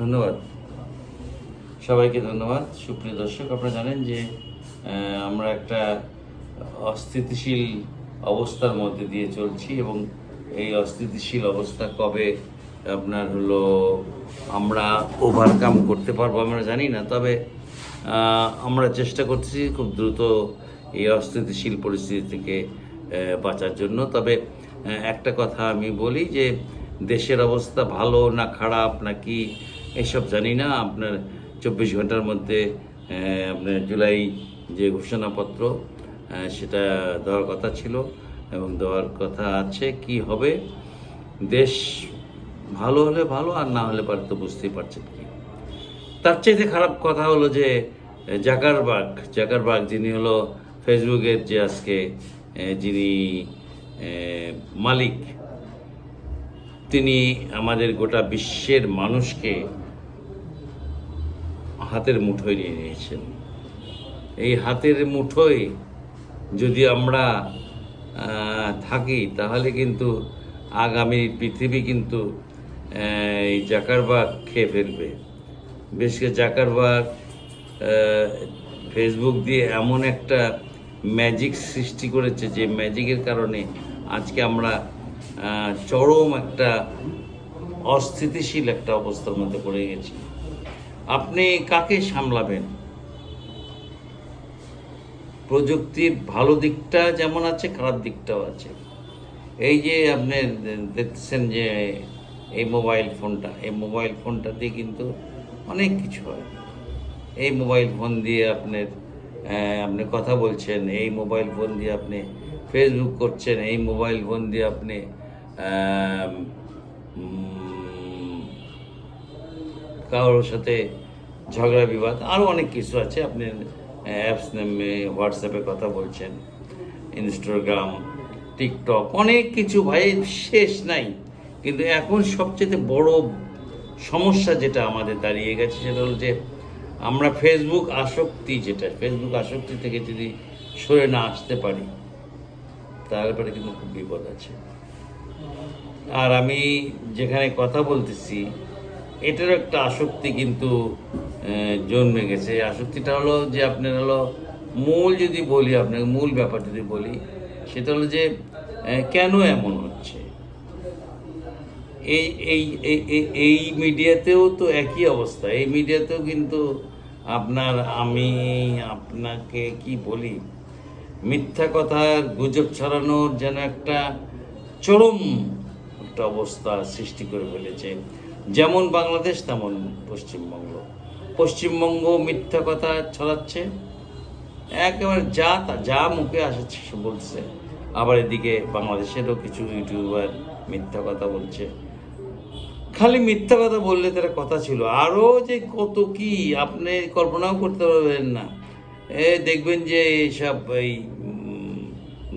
ধন্যবাদ। সবাইকে ধন্যবাদ। সুপ্রিয় দর্শক, আপনারা জানেন যে আমরা একটা অস্থিতিশীল অবস্থার মধ্যে দিয়ে চলছি এবং এই অস্থিতিশীল অবস্থা কবে আপনার হলো আমরা ওভারকাম করতে পারব আমরা জানি না, তবে আমরা চেষ্টা করতেছি খুব দ্রুত এই অস্থিতিশীল পরিস্থিতি থেকে বাঁচার জন্য। তবে একটা কথা আমি বলি যে, দেশের অবস্থা ভালো না খারাপ নাকি এসব জানি না। আপনার চব্বিশ ঘণ্টার মধ্যে আপনার জুলাই যে ঘোষণাপত্র সেটা দেওয়ার কথা ছিল এবং দেওয়ার কথা আছে কি হবে। দেশ ভালো হলে ভালো, আর না হলে পারে তো বুঝতেই পারছেন কি। তার চাইতে খারাপ কথা হলো যে জাকারবাগ জাকারবাগ যিনি হলো ফেসবুকের যে আজকে যিনি মালিক তিনি আমাদের গোটা বিশ্বের মানুষকে হাতের মুঠোয় নিয়ে নিয়েছেন। এই হাতের মুঠোয় যদি আমরা থাকি, তাহলে কিন্তু আগামী পৃথিবী কিন্তু এই জাকারবাগ খেয়ে ফেলবে। বেশ করে জাকারবাগ ফেসবুক দিয়ে এমন একটা ম্যাজিক সৃষ্টি করেছে যে ম্যাজিকের কারণে আজকে আমরা চরম একটা অস্থিতিশীল একটা অবস্থার মধ্যে পড়ে গেছি। আপনি কাকে সামলাবেন? প্রযুক্তির ভালো দিকটা যেমন আছে, খারাপ দিকটাও আছে। এই যে আপনি দেখতেছেন যে এই মোবাইল ফোনটা, এই মোবাইল ফোনটা দিয়ে কিন্তু অনেক কিছু হয়। এই মোবাইল ফোন দিয়ে আপনার আপনি কথা বলছেন, এই মোবাইল ফোন দিয়ে আপনি ফেসবুক করছেন, এই মোবাইল ফোন দিয়ে আপনি কারোর সাথে ঝগড়া, বিবাদ আরও অনেক কিছু আছে। আপনি অ্যাপস নামে হোয়াটসঅ্যাপে কথা বলছেন ইনস্টাগ্রাম টিকটক অনেক কিছু ভাই, শেষ নাই। কিন্তু এখন সবচেয়ে বড় সমস্যা যেটা আমাদের দাঁড়িয়ে গেছে, সেটা হলো যে আমরা ফেসবুক আসক্তি যেটা ফেসবুক আসক্তি থেকে যদি সরে না আসতে পারি তারপরে কিন্তু খুব বিপদ আছে। আর আমি যেখানে কথা বলতেছি, এটারও একটা আসক্তি কিন্তু জন্মে গেছে। আসক্তিটা হলো যে আপনার হলো মূল যদি বলি, আপনাকে মূল ব্যাপার যদি বলি, সেটা হলো যে কেন এমন হচ্ছে? এই এই এই- মিডিয়াতেও তো একই অবস্থা। এই মিডিয়াতেও কিন্তু আপনার আমি আপনাকে কি বলি, মিথ্যা কথার গুজব ছড়ানোর যেন একটা চরম একটা অবস্থা সৃষ্টি করে ফেলেছে। যেমন বাংলাদেশ, তেমন পশ্চিমবঙ্গ। পশ্চিমবঙ্গ মিথ্যা কথা ছড়াচ্ছে, একেবারে যা তা, যা মুখে আসছে সে বলছে। আবার এদিকে বাংলাদেশেরও কিছু ইউটিউবার মিথ্যা কথা বলছে। খালি মিথ্যা কথা বললে তারা কথা ছিল। আরও যে কত কি, আপনি কল্পনাও করতে পারবেন না। এ দেখবেন যে এইসব এই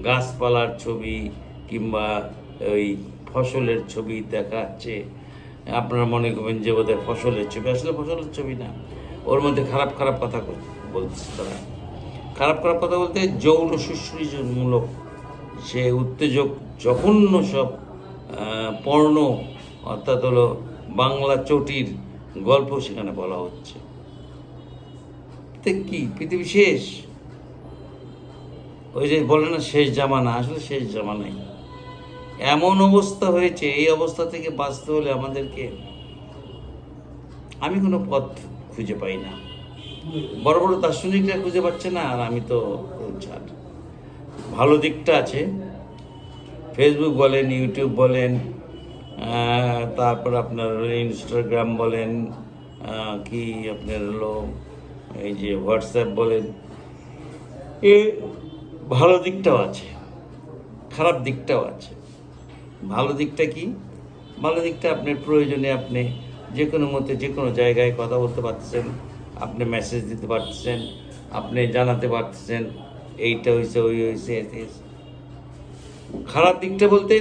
গাছপালার ছবি কিংবা ওই ফসলের ছবি দেখাচ্ছে, আপনারা মনে করবেন যে বোধহয় ফসলের ছবি, আসলে ফসলের ছবি না। ওর মধ্যে খারাপ খারাপ কথা বলছে তারা। খারাপ খারাপ কথা বলতে যৌন সুশ্রীমূলক সে উত্তেজক জঘন্য সব পর্ণ, অর্থাৎ হলো বাংলা চটির গল্প সেখানে বলা হচ্ছে। কি? পৃথিবী শেষ? ওই যে বলে না, শেষ জামানা, আসলে শেষ জামানাই। এমন অবস্থা হয়েছে, এই অবস্থা থেকে বাঁচতে হলে আমাদেরকে, আমি কোনো পথ খুঁজে পাই না। বড় বড় দার্শনিকরা খুঁজে পাচ্ছে না, আর আমি তো ছাড় ভালো দিকটা আছে। ফেসবুক বলেন ইউটিউব বলেন তারপর আপনার ইনস্টাগ্রাম বলেন কি আপনার হলো, এই যে হোয়াটসঅ্যাপ বলেন, এ ভালো দিকটাও আছে, খারাপ দিকটাও আছে। ভালো দিকটা কি? ভালো দিকটা আপনার প্রয়োজনে আপনি যে কোনো মতে যে কোনো জায়গায় কথা বলতে পারতেছেন, আপনি মেসেজ দিতে পারতেছেন, আপনি জানাতে পারতেছেন, এইটা হয়েছে ওই হয়েছে খারাপ দিকটা বলতে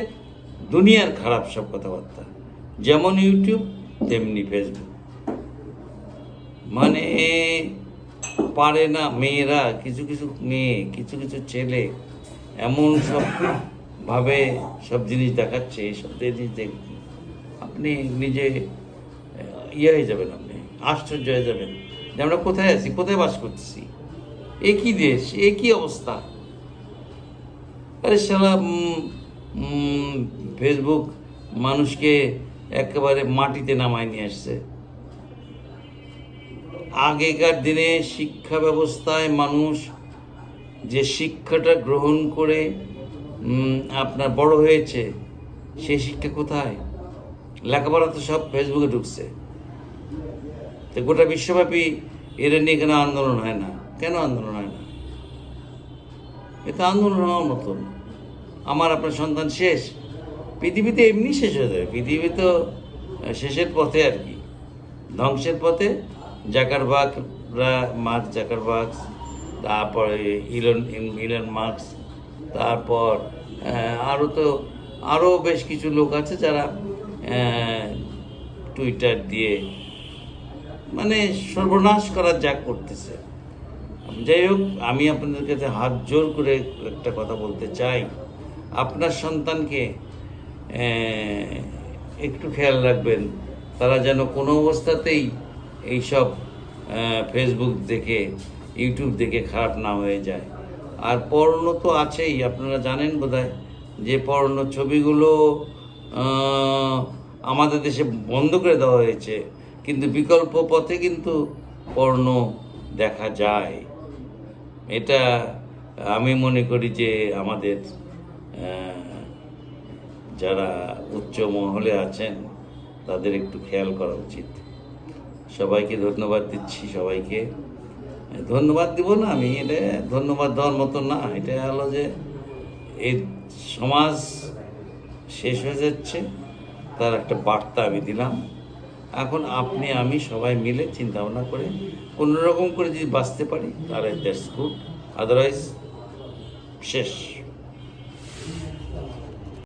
দুনিয়ার খারাপ সব কথাবার্তা। যেমন ইউটিউব, তেমনি ফেসবুক মানে পারে না মেয়েরা, কিছু কিছু মেয়ে, কিছু কিছু ছেলে, এমন সব ভাবে সব জিনিস দেখাচ্ছে এইসব জিনিস দেখ আপনি নিজে ইয়ে হয়ে যাবেন আপনি আশ্চর্য হয়ে যাবেন যে আমরা কোথায় আছি কোথায় বাস করতেছি? এ কি দেশ? এ কি অবস্থা? আরে উম, ফেসবুক মানুষকে একেবারে মাটিতে নামায় নিয়ে আসছে। আগেকার দিনে শিক্ষা ব্যবস্থায় মানুষ যে শিক্ষাটা গ্রহণ করে আপনার বড় হয়েছে সেই শিক্ষা কোথায়? লেখাপড়া তো সব ফেসবুকে ঢুকছে। তো গোটা বিশ্বব্যাপী এরা নিয়ে কেন আন্দোলন হয় না। কেন আন্দোলন হয় না? এটা আন্দোলন হওয়ার মতন। আমার আপনার সন্তান শেষ। পৃথিবীতে এমনি শেষ হয়ে যাবে। পৃথিবী তো শেষের পথে আর কি। ধ্বংসের পথে জাকারবাগরা, মার্ক জাকারবাগ, তারপরে ইলন ইলন মার্কস তারপর আরও তো আরও বেশ কিছু লোক আছে যারা টুইটার দিয়ে মানে সর্বনাশ করার যা করতেছে। যাই হোক, আমি আপনাদের কাছে হাত জোর করে একটা কথা বলতে চাই। আপনার সন্তানকে একটু খেয়াল রাখবেন, তারা যেন কোনো অবস্থাতেই এইসব ফেসবুক দেখে ইউটিউব দেখে খারাপ না হয়ে যায়। আর পর্ণ তো আছেই, আপনারা জানেন বোধহয় যে পর্ণ ছবিগুলো আমাদের দেশে বন্ধ করে দেওয়া হয়েছে। কিন্তু বিকল্প পথে কিন্তু পর্ণ দেখা যায়। এটা আমি মনে করি যে আমাদের যারা উচ্চ মহলে আছেন, তাদের একটু খেয়াল করা উচিত। সবাইকে ধন্যবাদ দিচ্ছি সবাইকে। ধন্যবাদ দিব না, আমি এটা ধন্যবাদ দেওয়ার মতো না। এটা হলো যে এই সমাজ শেষ হয়ে যাচ্ছে, তার একটা বার্তা আমি দিলাম। এখন আপনি, আমি সবাই মিলে চিন্তা ভাবনা করে অন্যরকম রকম করে যদি বাঁচতে পারি, তাহলে দ্যাটস গুড। আদারওয়াইজ শেষ।